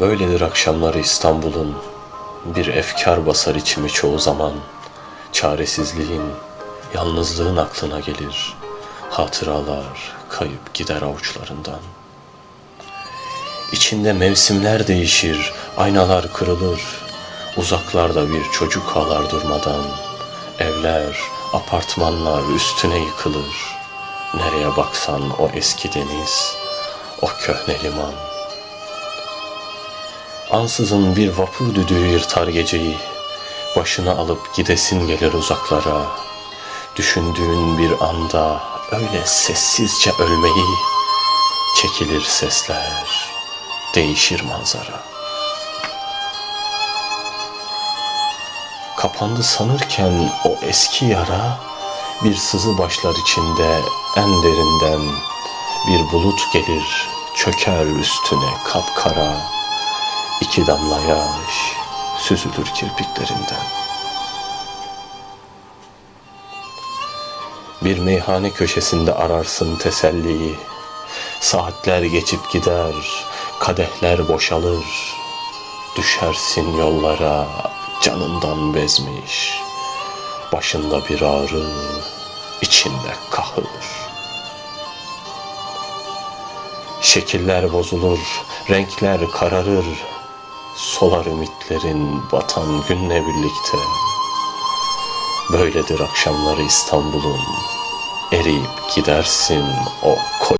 Böyledir akşamları İstanbul'un. Bir efkar basar içimi çoğu zaman. Çaresizliğin, yalnızlığın aklına gelir. Hatıralar kayıp gider avuçlarından. İçinde mevsimler değişir, aynalar kırılır. Uzaklarda bir çocuk ağlar durmadan. Evler, apartmanlar üstüne yıkılır. Nereye baksan o eski deniz, o köhne liman Ansızın bir vapur düdüğü yırtar geceyi. Başını alıp gidesin gelir uzaklara. Düşündüğün bir anda öyle sessizce ölmeyi Çekilir sesler, değişir manzara. Kapandı sanırken o eski yara Bir sızı başlar içinde en derinden Bir bulut gelir çöker üstüne kapkara İki damla yaş süzülür kirpiklerinden. Bir meyhane köşesinde ararsın teselliyi. Saatler geçip gider, kadehler boşalır. Düşersin yollara canından bezmiş. Başında bir ağrı, içinde kahır. Şekiller bozulur, renkler kararır. Solar ümitlerin batan günle birlikte. Böyledir akşamları İstanbul'un. Eriyip gidersin o koy.